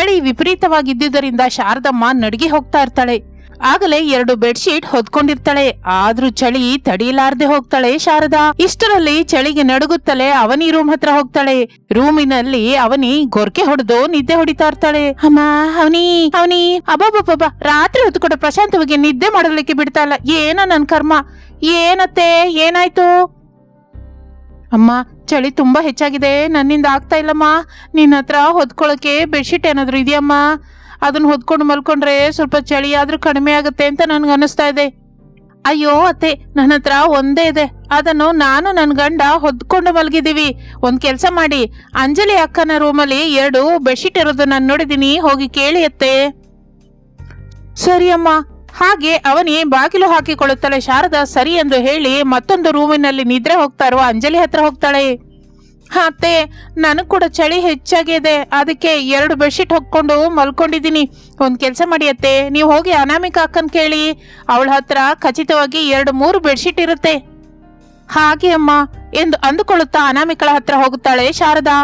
ಚಳಿ ವಿಪರೀತವಾಗಿದ್ದುದರಿಂದ ಶಾರದಮ್ಮ ನಡಿಗೆ ಹೋಗ್ತಾ ಇರ್ತಾಳೆ. ಆಗಲೇ ಎರಡು ಬೆಡ್ಶೀಟ್ ಹೊದ್ಕೊಂಡಿರ್ತಾಳೆ. ಆದ್ರೂ ಚಳಿ ತಡೆಯಲಾರದೆ ಹೋಗ್ತಾಳೆ ಶಾರದಾ. ಇಷ್ಟರಲ್ಲಿ ಚಳಿಗೆ ನಡುಗುತ್ತಲೇ ಅವನಿ ರೂಮ್ ಹತ್ರ ಹೋಗ್ತಾಳೆ. ರೂಮಿನಲ್ಲಿ ಅವನಿ ಗೊರ್ಕೆ ಹೊಡೆದು ನಿದ್ದೆ ಹೊಡಿತಾ ಇರ್ತಾಳೆ. ಅಮ್ಮ, ಅವನಿ ಅವನಿ ಅಬ್ಬಬ್ಬಬ್ಬ ರಾತ್ರಿ ಹೊತ್ತು ಕೂಡ ಪ್ರಶಾಂತವಾಗಿ ನಿದ್ದೆ ಮಾಡಲಿಕ್ಕೆ ಬಿಡ್ತಾ ಇಲ್ಲ. ಏನೋ ನನ್ ಕರ್ಮ. ಏನತ್ತೆ, ಏನಾಯ್ತು? ಅಮ್ಮ ಚಳಿ ತುಂಬಾ ಹೆಚ್ಚಾಗಿದೆ. ನನ್ನಿಂದ ಆಗ್ತಾ ಇಲ್ಲಮ್ಮ. ನಿನ್ನ ಹತ್ರ ಹೊದ್ಕೊಳ್ಳೋಕ್ಕೆ ಬೆಡ್ಶೀಟ್ ಏನಾದರೂ ಇದೆಯಮ್ಮ? ಅದನ್ನು ಹೊದ್ಕೊಂಡು ಮಲ್ಕೊಂಡ್ರೆ ಸ್ವಲ್ಪ ಚಳಿ ಆದರೂ ಕಡಿಮೆ ಆಗುತ್ತೆ ಅಂತ ನನಗೆ ಅನಿಸ್ತಾ ಇದೆ. ಅಯ್ಯೋ ಅತ್ತೆ, ನನ್ನ ಹತ್ರ ಒಂದೇ ಇದೆ. ಅದನ್ನು ನಾನು ನನ್ನ ಗಂಡ ಹೊದ್ಕೊಂಡು ಮಲಗಿದೀವಿ. ಒಂದ್ ಕೆಲಸ ಮಾಡಿ. ಅಂಜಲಿ ಅಕ್ಕನ ರೂಮಲ್ಲಿ ಎರಡು ಬೆಡ್ಶೀಟ್ ಇರೋದು ನಾನು ನೋಡಿದೀನಿ. ಹೋಗಿ ಕೇಳಿ ಅತ್ತೆ. ಸರಿ ಅಮ್ಮ. ಹಾಗೆ ಅವನೇ ಬಾಗಿಲು ಹಾಕಿಕೊಳ್ಳುತ್ತಾಳೆ ಶಾರದಾ ಸರಿ ಎಂದು ಹೇಳಿ ಮತ್ತೊಂದು ರೂಮಿನಲ್ಲಿ ನಿದ್ರೆ ಹೋಗ್ತಾ ಇರುವ ಅಂಜಲಿ ಹತ್ರ ಹೋಗ್ತಾಳೆ. ಅತ್ತೆ, ನನಗೆ ಕೂಡ ಚಳಿ ಹೆಚ್ಚಾಗಿದೆ. ಅದಕ್ಕೆ ಎರಡು ಬೆಡ್ಶೀಟ್ ಹೊಕ್ಕೊಂಡು ಮಲ್ಕೊಂಡಿದ್ದೀನಿ. ಒಂದು ಕೆಲಸ ಮಾಡಿ ಅತ್ತೆ. ನೀವು ಹೋಗಿ ಅನಾಮಿಕಾ ಅಕ್ಕನ್ ಕೇಳಿ. ಅವಳ ಹತ್ರ ಖಚಿತವಾಗಿ ಎರಡು ಮೂರು ಬೆಡ್ಶೀಟ್ ಇರುತ್ತೆ. ಹಾಗೆ ಅಮ್ಮ, ಎಂದು ಅಂದುಕೊಳ್ಳುತ್ತಾ ಅನಾಮಿಕಳ ಹತ್ರ ಹೋಗುತ್ತಾಳೆ ಶಾರದಾ.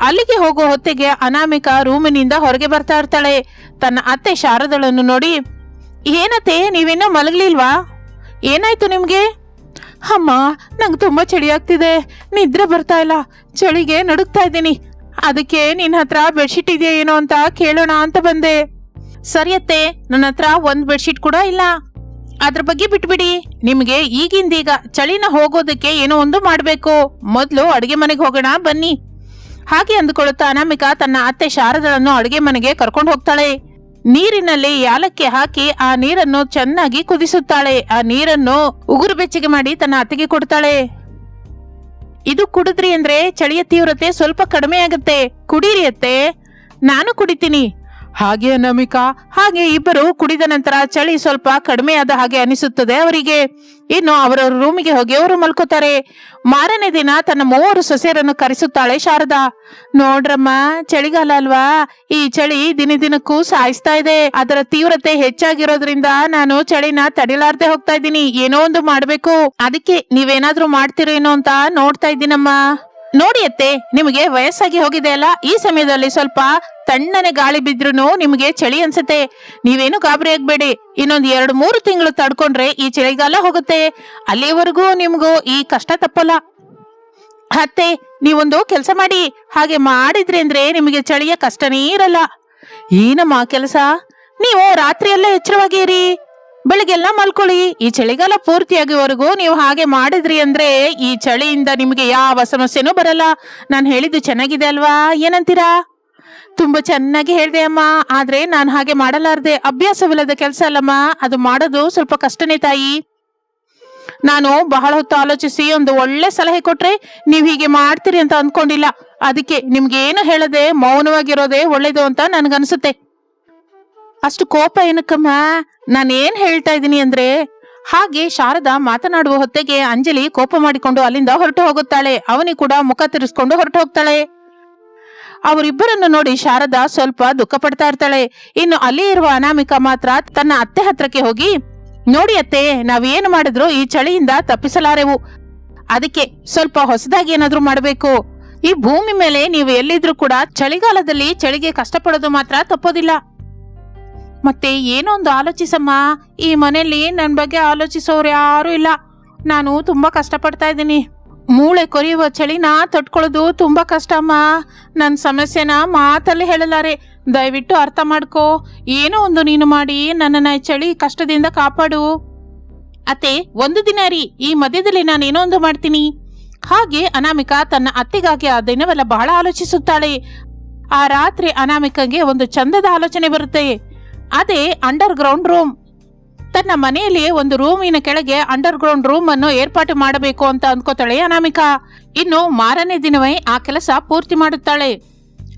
ಅಲ್ಲಿಗೆ ಹೋಗುವ ಹೊತ್ತಿಗೆ ಅನಾಮಿಕಾ ರೂಮಿನಿಂದ ಹೊರಗೆ ಬರ್ತಾ ಇರ್ತಾಳೆ. ತನ್ನ ಅತ್ತೆ ಶಾರದಳನ್ನು ನೋಡಿ ಏನತ್ತೆ, ನೀವಿನ್ನೂ ಮಲಗಲಿಲ್ವಾ? ಏನಾಯ್ತು ನಿಮಗೆ? ಅಮ್ಮ, ನಂಗೆ ತುಂಬ ಚಳಿ ಆಗ್ತಿದೆ. ನಿದ್ರೆ ಬರ್ತಾ ಇಲ್ಲ. ಚಳಿಗೆ ನಡುಗ್ತಾ ಇದ್ದೀನಿ. ಅದಕ್ಕೆ ನಿನ್ನ ಹತ್ರ ಬೆಡ್ಶೀಟ್ ಇದೆಯಾ ಏನೋ ಅಂತ ಕೇಳೋಣ ಅಂತ ಬಂದೆ. ಸರಿಯತ್ತೆ ನನ್ನ ಹತ್ರ ಒಂದು ಬೆಡ್ಶೀಟ್ ಕೂಡ ಇಲ್ಲ. ಅದ್ರ ಬಗ್ಗೆ ಬಿಟ್ಬಿಡಿ. ನಿಮಗೆ ಈಗಿಂದೀಗ ಚಳಿನ ಹೋಗೋದಕ್ಕೆ ಏನೋ ಒಂದು ಮಾಡಬೇಕು. ಮೊದಲು ಅಡಿಗೆ ಮನೆಗೆ ಹೋಗೋಣ, ಬನ್ನಿ. ಹಾಗೆ ಅಂದುಕೊಳ್ಳುತ್ತಾ ಅನಾಮಿಕಾ ತನ್ನ ಅತ್ತೆ ಶಾರದಳನ್ನು ಅಡುಗೆ ಮನೆಗೆ ಕರ್ಕೊಂಡು ಹೋಗ್ತಾಳೆ. ನೀರಿನಲ್ಲಿ ಯಾಲಕ್ಕಿ ಹಾಕಿ ಆ ನೀರನ್ನು ಚೆನ್ನಾಗಿ ಕುದಿಸುತ್ತಾಳೆ. ಆ ನೀರನ್ನು ಉಗುರು ಬೆಚ್ಚಗೆ ಮಾಡಿ ತನ್ನ ಅತ್ತೆಗೆ ಕೊಡ್ತಾಳೆ. ಇದು ಕುಡಿದ್ರಿ ಅಂದ್ರೆ ಚಳಿಯ ತೀವ್ರತೆ ಸ್ವಲ್ಪ ಕಡಿಮೆ ಆಗುತ್ತೆ. ಕುಡೀರಿ ಅತ್ತೆ. ನಾನು ಕುಡಿತೀನಿ. ಹಾಗೆ ಅನಾಮಿಕಾ ಹಾಗೆ ಇಬ್ಬರು ಕುಡಿದ ನಂತರ ಚಳಿ ಸ್ವಲ್ಪ ಕಡಿಮೆಯಾದ ಹಾಗೆ ಅನಿಸುತ್ತದೆ ಅವರಿಗೆ. ಇನ್ನು ಅವರ ರೂಮಿಗೆ ಹೋಗಿ ಅವರು ಮಲ್ಕೋತಾರೆ. ಮಾರನೇ ದಿನ ತನ್ನ ಮೂವರು ಸೊಸೆಯರನ್ನು ಕರೆಸುತ್ತಾಳೆ ಶಾರದಾ. ನೋಡ್ರಮ್ಮ, ಚಳಿಗಾಲ ಅಲ್ವಾ? ಈ ಚಳಿ ದಿನ ದಿನಕ್ಕೂ ಸಾಯಿಸ್ತಾ ಇದೆ. ಅದರ ತೀವ್ರತೆ ಹೆಚ್ಚಾಗಿರೋದ್ರಿಂದ ನಾನು ಚಳಿನ ತಡಿಲಾರ್ದೆ ಹೋಗ್ತಾ ಇದ್ದೀನಿ. ಏನೋ ಒಂದು ಮಾಡ್ಬೇಕು. ಅದಕ್ಕೆ ನೀವೇನಾದ್ರೂ ಮಾಡ್ತೀರೇನೋ ಅಂತ ನೋಡ್ತಾ ಇದ್ದೀನಮ್ಮ. ನೋಡಿ ಅತ್ತೆ ನಿಮಗೆ ವಯಸ್ಸಾಗಿ ಹೋಗಿದೆ ಅಲ್ಲ? ಈ ಸಮಯದಲ್ಲಿ ಸ್ವಲ್ಪ ತಣ್ಣನೆ ಗಾಳಿ ಬಿದ್ರೂ ನಿಮಗೆ ಚಳಿ ಅನ್ಸುತ್ತೆ. ನೀವೇನು ಗಾಬರಿ ಆಗ್ಬೇಡಿ. ಇನ್ನೊಂದ್ ಎರಡು ಮೂರು ತಿಂಗಳು ತಡ್ಕೊಂಡ್ರೆ ಈ ಚಳಿಗಾಲ ಹೋಗುತ್ತೆ. ಅಲ್ಲಿವರೆಗೂ ನಿಮ್ಗೂ ಈ ಕಷ್ಟ ತಪ್ಪಲ್ಲ. ಅತ್ತೆ, ನೀವೊಂದು ಕೆಲಸ ಮಾಡಿ. ಹಾಗೆ ಮಾಡಿದ್ರೆ ಅಂದ್ರೆ ನಿಮಗೆ ಚಳಿಯ ಕಷ್ಟನೇ ಇರಲ್ಲ. ಏನಮ್ಮ ಕೆಲಸ? ನೀವು ರಾತ್ರಿಯೆಲ್ಲ ಎಚ್ಚರವಾಗಿರಿ ಬೆಳಿಗ್ಗೆಲ್ಲ ಮಲ್ಕೊಳ್ಳಿ. ಈ ಚಳಿಗಾಲ ಪೂರ್ತಿಯಾಗಿವರೆಗೂ ನೀವು ಹಾಗೆ ಮಾಡಿದ್ರಿ ಅಂದ್ರೆ ಈ ಚಳಿಯಿಂದ ನಿಮಗೆ ಯಾವ ಸಮಸ್ಯೆನೂ ಬರಲ್ಲ. ನಾನು ಹೇಳಿದ್ದು ಚೆನ್ನಾಗಿದೆ ಅಲ್ವಾ? ಏನಂತೀರಾ? ತುಂಬಾ ಚೆನ್ನಾಗಿ ಹೇಳಿದೆ ಅಮ್ಮ. ಆದ್ರೆ ನಾನು ಹಾಗೆ ಮಾಡಲಾರ್ದೆ ಅಭ್ಯಾಸವಿಲ್ಲದ ಕೆಲಸ ಅಲ್ಲಮ್ಮ. ಅದು ಮಾಡೋದು ಸ್ವಲ್ಪ ಕಷ್ಟನೇ ತಾಯಿ. ನಾನು ಬಹಳ ಹೊತ್ತು ಆಲೋಚಿಸಿ ಒಂದು ಒಳ್ಳೆ ಸಲಹೆ ಕೊಟ್ರೆ ನೀವು ಹೀಗೆ ಮಾಡ್ತೀರಿ ಅಂತ ಅಂದ್ಕೊಂಡಿಲ್ಲ. ಅದಕ್ಕೆ ನಿಮ್ಗೆ ಏನು ಹೇಳದೆ ಮೌನವಾಗಿರೋದೆ ಒಳ್ಳೇದು ಅಂತ ನನ್ಗನ್ಸುತ್ತೆ. ಅಷ್ಟು ಕೋಪ ಏನಕ್ಕಮ್ಮ? ಏನ್ ಹೇಳ್ತಾ ಇದ್ದೀನಿ ಅಂದ್ರೆ, ಹಾಗೆ ಶಾರದಾ ಮಾತನಾಡುವ ಹೊತ್ತಿಗೆ ಅಂಜಲಿ ಕೋಪ ಮಾಡಿಕೊಂಡು ಅಲ್ಲಿಂದ ಹೊರಟು ಹೋಗುತ್ತಾಳೆ. ಅವನಿ ಕೂಡ ಮುಖ ತಿರ್ಸ್ಕೊಂಡು ಹೊರಟು ಹೋಗ್ತಾಳೆ. ಅವರಿಬ್ಬರನ್ನು ನೋಡಿ ಶಾರದಾ ಸ್ವಲ್ಪ ದುಃಖ ಪಡ್ತಾ ಇರ್ತಾಳೆ. ಇನ್ನು ಅಲ್ಲಿ ಇರುವ ಅನಾಮಿಕಾ ಮಾತ್ರ ತನ್ನ ಅತ್ತೆ ಹತ್ರಕ್ಕೆ ಹೋಗಿ, ನೋಡಿ ಅತ್ತೆ ನಾವೇನು ಮಾಡಿದ್ರು ಈ ಚಳಿಯಿಂದ ತಪ್ಪಿಸಲಾರೆವು. ಅದಕ್ಕೆ ಸ್ವಲ್ಪ ಹೊಸದಾಗಿ ಏನಾದ್ರೂ ಮಾಡಬೇಕು. ಈ ಭೂಮಿ ಮೇಲೆ ನೀವು ಎಲ್ಲಿದ್ರು ಕೂಡ ಚಳಿಗಾಲದಲ್ಲಿ ಚಳಿಗೆ ಕಷ್ಟಪಡೋದು ಮಾತ್ರ ತಪ್ಪೋದಿಲ್ಲ. ಮತ್ತೆ ಏನೊಂದು ಆಲೋಚಿಸಮ್ಮ? ಈ ಮನೆಯಲ್ಲಿ ನನ್ನ ಬಗ್ಗೆ ಆಲೋಚಿಸೋರು ಯಾರೂ ಇಲ್ಲ. ನಾನು ತುಂಬಾ ಕಷ್ಟಪಡ್ತಾ ಇದ್ದೀನಿ. ಮೂಳೆ ಕೊರಿಯುವ ಚಳಿನ ತಡ್ಕೊಳ್ಳೋದು ತುಂಬಾ ಕಷ್ಟಮ್ಮ. ನನ್ನ ಸಮಸ್ಯೆನ ಮಾತಲ್ಲಿ ಹೇಳಲಾರೆ. ದಯವಿಟ್ಟು ಅರ್ಥ ಮಾಡ್ಕೋ. ಏನೋ ಒಂದು ನೀನು ಮಾಡಿ ನನ್ನನ್ನು ಚಳಿ ಕಷ್ಟದಿಂದ ಕಾಪಾಡು. ಅತ್ತೆ, ಒಂದು ದಿನ ರೀ. ಈ ಮಧ್ಯದಲ್ಲಿ ನಾನು ಏನೋ ಒಂದು ಮಾಡ್ತೀನಿ? ಹಾಗೆ ಅನಾಮಿಕಾ ತನ್ನ ಅತ್ತೆಗಾಗಿ ಆ ದಿನವೆಲ್ಲ ಬಹಳ ಆಲೋಚಿಸುತ್ತಾಳೆ. ಆ ರಾತ್ರಿ ಅನಾಮಿಕಗೆ ಒಂದು ಚಂದದ ಆಲೋಚನೆ ಬರುತ್ತೆ. ಅದೇ ಅಂಡರ್ ಗ್ರೌಂಡ್ ರೂಮ್ ತನ್ನ ಮನೆಯಲ್ಲಿ ಒಂದು ರೂಮಿನ ಕೆಳಗೆ ಅಂಡರ್ ಗ್ರೌಂಡ್ ರೂಮ್ ಅನ್ನು ಏರ್ಪಾಟು ಮಾಡಬೇಕು ಅಂತ ಅನ್ಕೋತಾಳೆ ಅನಾಮಿಕಾ. ಇನ್ನು ಮಾರನೇ ದಿನವೇ ಆ ಕೆಲಸ ಪೂರ್ತಿ ಮಾಡುತ್ತಾಳೆ.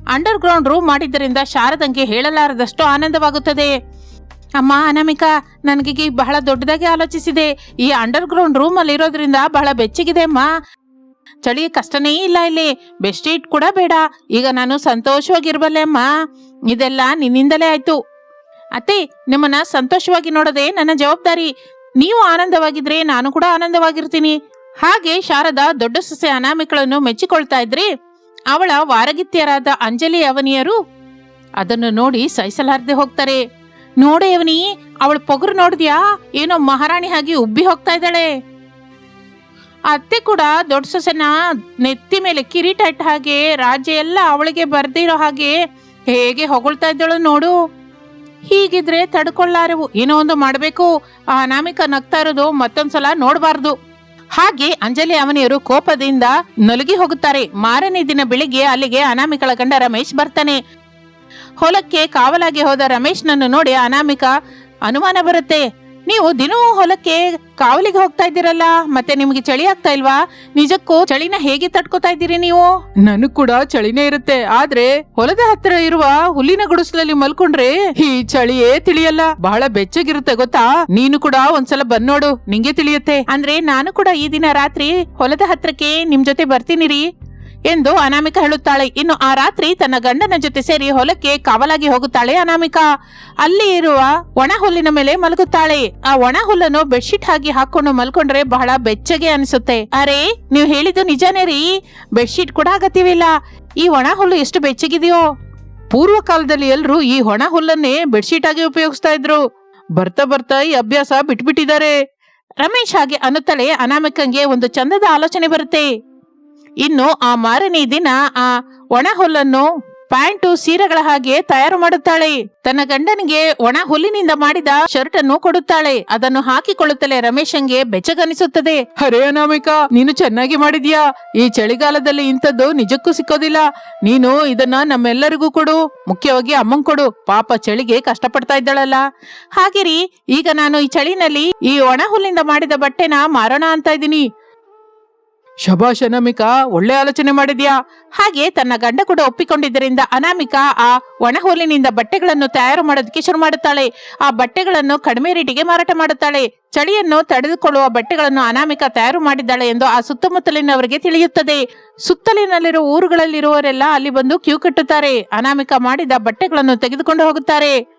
ಅಂಡರ್ ಗ್ರೌಂಡ್ ರೂಮ್ ಮಾಡಿದ್ದರಿಂದ ಶಾರದಂಗೆ ಹೇಳಲಾರದಷ್ಟು ಆನಂದವಾಗುತ್ತದೆ. ಅಮ್ಮ, ಅನಾಮಿಕಾ ನನಗೆ ಬಹಳ ದೊಡ್ಡದಾಗಿ ಆಲೋಚಿಸಿದೆ. ಈ ಅಂಡರ್ ಗ್ರೌಂಡ್ ರೂಮ್ ಅಲ್ಲಿ ಇರೋದ್ರಿಂದ ಬಹಳ ಬೆಚ್ಚಗಿದೆ ಅಮ್ಮ. ಚಳಿ ಕಷ್ಟನೇ ಇಲ್ಲ ಇಲ್ಲಿ. ಬೆಡ್ಶೀಟ್ ಕೂಡ ಬೇಡ. ಈಗ ನಾನು ಸಂತೋಷವಾಗಿರ್ಬಲ್ಲೆ ಅಮ್ಮ. ಇದೆಲ್ಲ ನಿನ್ನಿಂದಲೇ ಆಯ್ತು. ಅತ್ತೆ, ನಿಮ್ಮನ್ನ ಸಂತೋಷವಾಗಿ ನೋಡದೆ ನನ್ನ ಜವಾಬ್ದಾರಿ. ನೀವು ಆನಂದವಾಗಿದ್ರೆ ನಾನು ಕೂಡ ಆನಂದವಾಗಿರ್ತೀನಿ. ಹಾಗೆ ಶಾರದಾ ದೊಡ್ಡ ಸೊಸೆ ಅನಾಮಿಕಳನ್ನು ಮೆಚ್ಚಿಕೊಳ್ತಾ ಇದ್ರಿ ಅವಳ ವಾರಗಿತ್ಯರಾದ ಅಂಜಲಿ ಅವನಿಯರು ಅದನ್ನು ನೋಡಿ ಸಹಿಸಲಾರದೆ ಹೋಗ್ತಾರೆ. ನೋಡೆ ಅವನಿ, ಅವಳ ಪೊಗರು ನೋಡಿದ್ಯಾ? ಏನೋ ಮಹಾರಾಣಿ ಹಾಗೆ ಉಬ್ಬಿ ಹೋಗ್ತಾ ಇದ್ದಾಳೆ. ಅತ್ತೆ ಕೂಡ ದೊಡ್ಡ ಸೊಸೆನ ನೆತ್ತಿ ಮೇಲೆ ಕಿರೀಟ ಇಟ್ಟ ಹಾಗೆ ರಾಜ್ಯ ಎಲ್ಲ ಅವಳಿಗೆ ಬರ್ದಿರೋ ಹಾಗೆ ಹೇಗೆ ಹೊಗಳ್ತಾ ಇದ್ದಾಳು ನೋಡು. ಹೀಗಿದ್ರೆ ತಡ್ಕೊಳ್ಳಾರವು. ಏನೋ ಒಂದು ಮಾಡಬೇಕು. ಆ ಅನಾಮಿಕ ನಗ್ತಾ ಇರೋದು ಮತ್ತೊಂದ್ಸಲ ನೋಡಬಾರ್ದು. ಹಾಗೆ ಅಂಜಲಿ ಅವನಿಯರು ಕೋಪದಿಂದ ನಲುಗಿ ಹೋಗುತ್ತಾರೆ. ಮಾರನೇ ದಿನ ಬೆಳಿಗ್ಗೆ ಅಲ್ಲಿಗೆ ಅನಾಮಿಕಳ ಗಂಡ ರಮೇಶ್ ಬರ್ತಾನೆ. ಹೊಲಕ್ಕೆ ಕಾವಲಾಗಿ ಹೋದ ರಮೇಶ್ನನ್ನು ನೋಡಿ ಅನಾಮಿಕ, ಅನುಮಾನ ಬರುತ್ತೆ. ನೀವು ದಿನವೂ ಹೊಲಕ್ಕೆ ಕಾವಲಿಗೆ ಹೋಗ್ತಾ ಇದ್ದೀರಲ್ಲ ಮತ್ತೆ ನಿಮ್ಗೆ ಚಳಿ ಆಗ್ತಾ ಇಲ್ವಾ? ನಿಜಕ್ಕೂ ಚಳಿನ ಹೇಗೆ ತಡ್ಕೋತಾ ಇದ್ದೀರಿ ನೀವು? ನನಗ್ ಕೂಡ ಚಳಿನೇ ಇರುತ್ತೆ ಆದ್ರೆ ಹೊಲದ ಹತ್ತಿರ ಇರುವ ಹುಲ್ಲಿನ ಗುಡಿಸಲಲ್ಲಿ ಮಲ್ಕೊಂಡ್ರೆ ಈ ಚಳಿಯೇ ತಿಳಿಯಲ್ಲ. ಬಹಳ ಬೆಚ್ಚಗಿರುತ್ತೆ ಗೊತ್ತಾ? ನೀನು ಕೂಡ ಒಂದ್ಸಲ ಬಂದ್ ನೋಡು ನಿಂಗೆ ತಿಳಿಯುತ್ತೆ. ಅಂದ್ರೆ ನಾನು ಕೂಡ ಈ ದಿನ ರಾತ್ರಿ ಹೊಲದ ಹತ್ರಕ್ಕೆ ನಿಮ್ ಜೊತೆ ಬರ್ತೀನಿ ರೀ ಎಂದು ಅನಾಮಿಕಾ ಹೇಳುತ್ತಾಳೆ. ಇನ್ನು ಆ ರಾತ್ರಿ ತನ್ನ ಗಂಡನ ಜೊತೆ ಸೇರಿ ಹೊಲಕ್ಕೆ ಕಾವಲಾಗಿ ಹೋಗುತ್ತಾಳೆ ಅನಾಮಿಕ. ಅಲ್ಲಿ ಇರುವ ಒಣ ಹುಲ್ಲಿನ ಮೇಲೆ ಮಲಗುತ್ತಾಳೆ. ಆ ಒಣ ಹುಲ್ಲನ್ನು ಬೆಡ್ಶೀಟ್ ಹಾಕಿ ಹಾಕೊಂಡು ಮಲ್ಕೊಂಡ್ರೆ ಬಹಳ ಬೆಚ್ಚಗೆ ಅನಿಸುತ್ತೆ. ಅರೆ, ನೀವು ಹೇಳಿದ್ದು ನಿಜಾನೇ ರೀ. ಬೆಡ್ಶೀಟ್ ಕೂಡ ಅಗತ್ಯವಿಲ್ಲ. ಈ ಒಣ ಹುಲ್ಲು ಎಷ್ಟು ಬೆಚ್ಚಗಿದೆಯೋ. ಪೂರ್ವ ಕಾಲದಲ್ಲಿ ಎಲ್ರು ಈ ಒಣ ಹುಲ್ಲನ್ನೇ ಬೆಡ್ಶೀಟ್ ಆಗಿ ಉಪಯೋಗಿಸ್ತಾ ಇದ್ರು. ಬರ್ತಾ ಬರ್ತಾ ಈ ಅಭ್ಯಾಸ ಬಿಟ್ಬಿಟ್ಟಿದ್ದಾರೆ. ರಮೇಶ್ ಹಾಗೆ ಅನ್ನುತ್ತಲೇ ಅನಾಮಿಕಂಗೆ ಒಂದು ಚಂದದ ಆಲೋಚನೆ ಬರುತ್ತೆ. ಇನ್ನು ಆ ಮಾರನೇ ದಿನ ಆ ಒಣ ಹುಲ್ಲನ್ನು ಪ್ಯಾಂಟು ಸೀರೆಗಳ ಹಾಗೆ ತಯಾರು ಮಾಡುತ್ತಾಳೆ. ತನ್ನ ಗಂಡನಿಗೆ ಒಣ ಹುಲ್ಲಿನಿಂದ ಮಾಡಿದ ಶರ್ಟ್ ಅನ್ನು ಕೊಡುತ್ತಾಳೆ. ಅದನ್ನು ಹಾಕಿಕೊಳ್ಳುತ್ತಲೇ ರಮೇಶಂಗೆ ಬೆಚ್ಚಗನಿಸುತ್ತದೆ. ಹರೇ ಅನಾಮಿಕಾ, ನೀನು ಚೆನ್ನಾಗಿ ಮಾಡಿದ್ಯಾ? ಈ ಚಳಿಗಾಲದಲ್ಲಿ ಇಂಥದ್ದು ನಿಜಕ್ಕೂ ಸಿಕ್ಕೋದಿಲ್ಲ. ನೀನು ಇದನ್ನ ನಮ್ಮೆಲ್ಲರಿಗೂ ಕೊಡು. ಮುಖ್ಯವಾಗಿ ಅಮ್ಮಂಗ್ ಕೊಡು. ಪಾಪ ಚಳಿಗೆ ಕಷ್ಟಪಡ್ತಾ ಇದ್ದಾಳಲ್ಲ. ಹಾಗಿರಿ, ಈಗ ನಾನು ಈ ಚಳಿನಲ್ಲಿ ಈ ಒಣ ಮಾಡಿದ ಬಟ್ಟೆನ ಮಾರೋಣ ಅಂತ ಇದ್ದೀನಿ. ಶಬಾಷ್ ಅನಾಮಿಕಾ ಒಳ್ಳೆ ಆಲೋಚನೆ ಮಾಡಿದ್ಯಾ? ಹಾಗೆ ತನ್ನ ಗಂಡ ಕೂಡ ಒಪ್ಪಿಕೊಂಡಿದ್ದರಿಂದ ಅನಾಮಿಕಾ ಆ ಒಣಹೋಲಿನಿಂದ ಬಟ್ಟೆಗಳನ್ನು ತಯಾರು ಮಾಡೋದಕ್ಕೆ ಶುರು ಮಾಡುತ್ತಾಳೆ. ಆ ಬಟ್ಟೆಗಳನ್ನು ಕಡಿಮೆ ರೇಟಿಗೆ ಮಾರಾಟ ಮಾಡುತ್ತಾಳೆ. ಚಳಿಯನ್ನು ತಡೆದುಕೊಳ್ಳುವ ಬಟ್ಟೆಗಳನ್ನು ಅನಾಮಿಕಾ ತಯಾರು ಮಾಡಿದ್ದಾಳೆ ಎಂದು ಆ ಸುತ್ತಮುತ್ತಲಿನವರಿಗೆ ತಿಳಿಯುತ್ತದೆ. ಸುತ್ತಲಿನಲ್ಲಿರುವ ಊರುಗಳಲ್ಲಿರುವವರೆಲ್ಲ ಅಲ್ಲಿ ಬಂದು ಕ್ಯೂ ಕಟ್ಟುತ್ತಾರೆ. ಅನಾಮಿಕಾ ಮಾಡಿದ ಬಟ್ಟೆಗಳನ್ನು ತೆಗೆದುಕೊಂಡು ಹೋಗುತ್ತಾರೆ.